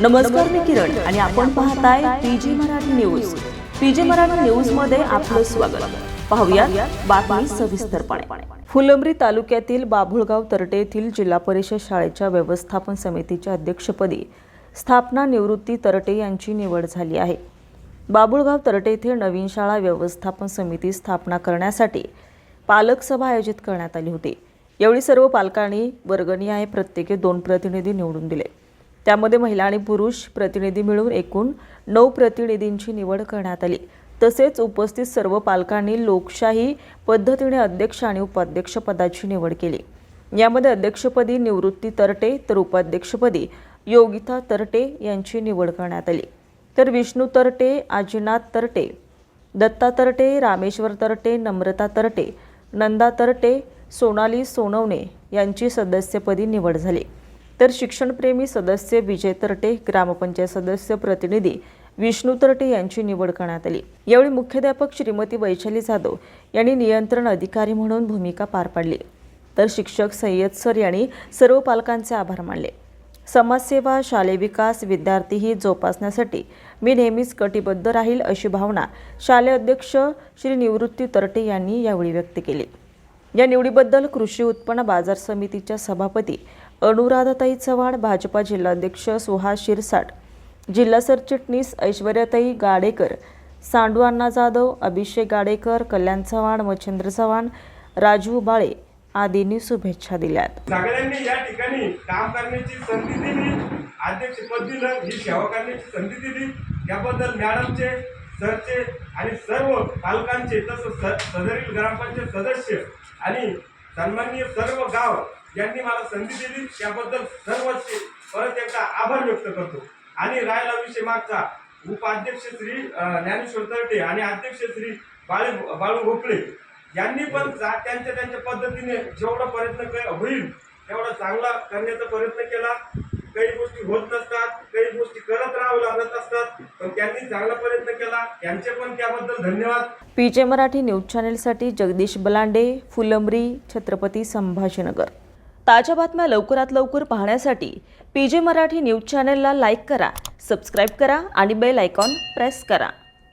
नमस्कार मी किरण आणि आपण पाहताय PG Marathi news. PG Marathi न्यूजमध्ये आपलं स्वागत. पाहूया बातमी सविस्तरपणे. फुलंब्री तालुक्यातील बाभुळगाव तरटे येथील जिल्हा परिषद शाळेच्या व्यवस्थापन समितीच्या अध्यक्षपदी स्थापना निवृत्ती तरटे यांची निवड झाली आहे. बाबुळगाव तरटे येथे नवीन शाळा व्यवस्थापन समिती स्थापना करण्यासाठी पालक सभा आयोजित करण्यात आली होती. यावेळी सर्व पालकांनी वर्गणी आहे प्रत्येकी दोन प्रतिनिधी निवडून दिले. त्यामध्ये महिला आणि पुरुष प्रतिनिधी मिळून एकूण नऊ प्रतिनिधींची निवड करण्यात आली. तसेच उपस्थित सर्व पालकांनी लोकशाही पद्धतीने अध्यक्ष आणि उपाध्यक्षपदाची निवड केली. यामध्ये अध्यक्षपदी निवृत्ती तरटे तर उपाध्यक्षपदी योगिता तरटे यांची निवड करण्यात आली. तर विष्णू तरटे आजीनाथ तरटे दत्ता तरटे रामेश्वर तरटे नम्रता तरटे नंदा तरटे सोनाली सोनवणे यांची सदस्यपदी निवड झाली. तर शिक्षणप्रेमी सदस्य विजय तरटे ग्रामपंचायत सदस्य प्रतिनिधी विष्णू तरटे यांची निवड करण्यात आली. यावेळी मुख्याध्यापक श्रीमती वैशाली जाधव यांनी नियंत्रण अधिकारी म्हणून भूमिका पार पाडली. तर शिक्षक सय्यद सर यांनी सर्व पालकांचे आभार मानले. समाजसेवा शालेय विकास विद्यार्थी ही जोपासण्यासाठी मी नेहमीच कटिबद्ध राहील अशी भावना शालेय अध्यक्ष श्री निवृत्ती तरटे यांनी यावेळी व्यक्त केली. या निवडीबद्दल कृषी उत्पन्न बाजार समितीच्या सभापती अनुराधाताई चव्हाण भाजपा जिल्हाध्यक्ष सुहास शिरसाट जिल्हा सरचिटणीस ऐश्वर्याताई गाडेकर सांडू अण्णा जाधव अभिषेक गाडेकर कल्याण चव्हाण मच्छिंद्र चव्हाण राजू बाळे आदींनी शुभेच्छा दिल्यात. सगळ्यांनी या ठिकाणी काम करण्याची संधी दिली. अध्यक्षपद दिलं ही सेवा करण्याची संधी दिली. त्याबद्दल मॅडमचे सरचे आणि सर्व पालकांचे तसंच सदरील ग्रामपंचायत सदस्य आणि सन्माननीय सर्व गाव यांनी मला संधी दिली. त्याबद्दल सर्वचे परत एकदा आभार व्यक्त करतो. आणि राहिला विषय मागचा उपाध्यक्ष श्री ज्ञानेश्वर तरटे आणि अध्यक्ष श्री बाळे बाळू भोपळे यांनी पण त्यांच्या त्यांच्या पद्धतीने जेवढा प्रयत्न होईल तेवढा चांगला करण्याचा प्रयत्न केला. काही गोष्टी होत नसतात काही गोष्टी करत राहावं लागत असतात. पण त्यांनी चांगला प्रयत्न केला. त्यांचे पण त्याबद्दल धन्यवाद. पीजे मराठी न्यूज चॅनेलसाठी जगदीश बलांडे फुलंबरी छत्रपती संभाजीनगर. ताज्या बातम्या लवकरात लवकर पाहण्यासाठी पीजे मराठी न्यूज चॅनेलला लाईक करा सबस्क्राईब करा आणि बेल आयकॉन प्रेस करा.